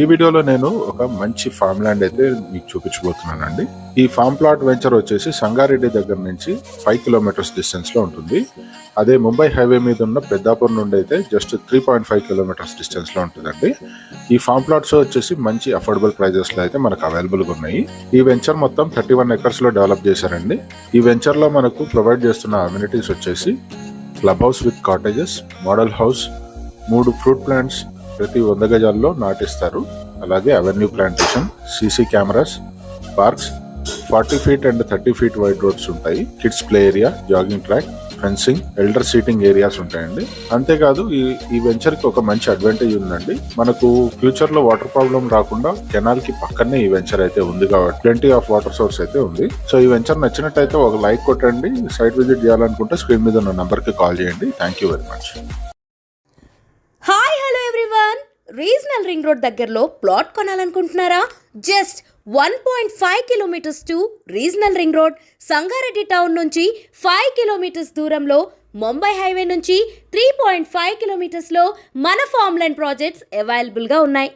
ఈ వీడియోలో నేను ఒక మంచి ఫామ్ ల్యాండ్ అయితే మీకు చూపించబోతున్నానండి. ఈ ఫామ్ ప్లాట్ వెంచర్ వచ్చేసి సంగారెడ్డి దగ్గర నుంచి ఫైవ్ కిలోమీటర్స్ డిస్టెన్స్లో ఉంటుంది. అదే ముంబై హైవే మీద ఉన్న పెద్దాపూర్ నుండి అయితే just three point five kilometres డిస్టెన్స్లో ఉంటుందండి. ఈ ఫామ్ ప్లాట్స్ వచ్చేసి మంచి అఫోర్డబుల్ ప్రైజెస్లో అయితే మనకు అవైలబుల్గా ఉన్నాయి. ఈ వెంచర్ మొత్తం థర్టీ వన్ ఎకర్స్లో డెవలప్ చేశారండి. ఈ వెంచర్లో మనకు ప్రొవైడ్ చేస్తున్న అమ్యూనిటీస్ వచ్చేసి club house with cottages model house మూడు ఫ్రూట్ ప్లాంట్స్ ప్రతి వంద గజాల్లో నాటిస్తారు. అలాగే avenue plantation CC cameras parks forty feet and thirty feet wide roads ఉంటాయి. Kids play area jogging track fencing elder seating areas ఉంటాయండి. అంతేకాదు ఈ ఈ వెంచర్కి ఒక మంచి అడ్వాంటేజ్ ఉందండి. మనకు ఫ్యూచర్లో వాటర్ ప్రాబ్లం రాకుండా కెనాల్కి పక్కనే ఈ వెంచర్ అయితే ఉంది కాబట్టి ప్లెంటీ ఆఫ్ వాటర్ సోర్స్ అయితే ఉంది. సో ఈ వెంచర్ నచ్చినట్టయితే ఒక లైక్ కొట్టండి. సైట్ విజిట్ చేయాలనుకుంటే స్క్రీన్ మీద ఉన్న నంబర్కి కాల్ చేయండి. Thank you very much. Regional ring road దగ్గరలో plot కొనాలనుకుంటున్నారా? Just one point five kilometres to regional ring road Sangareddy town నుంచి ఫైవ్ కిలోమీటర్స్ దూరంలో ముంబై హైవే నుంచి త్రీ పాయింట్ ఫైవ్ కిలోమీటర్స్లో మన ఫార్మ్ లైన్ ప్రాజెక్ట్స్ అవైలబుల్గా ఉన్నాయి.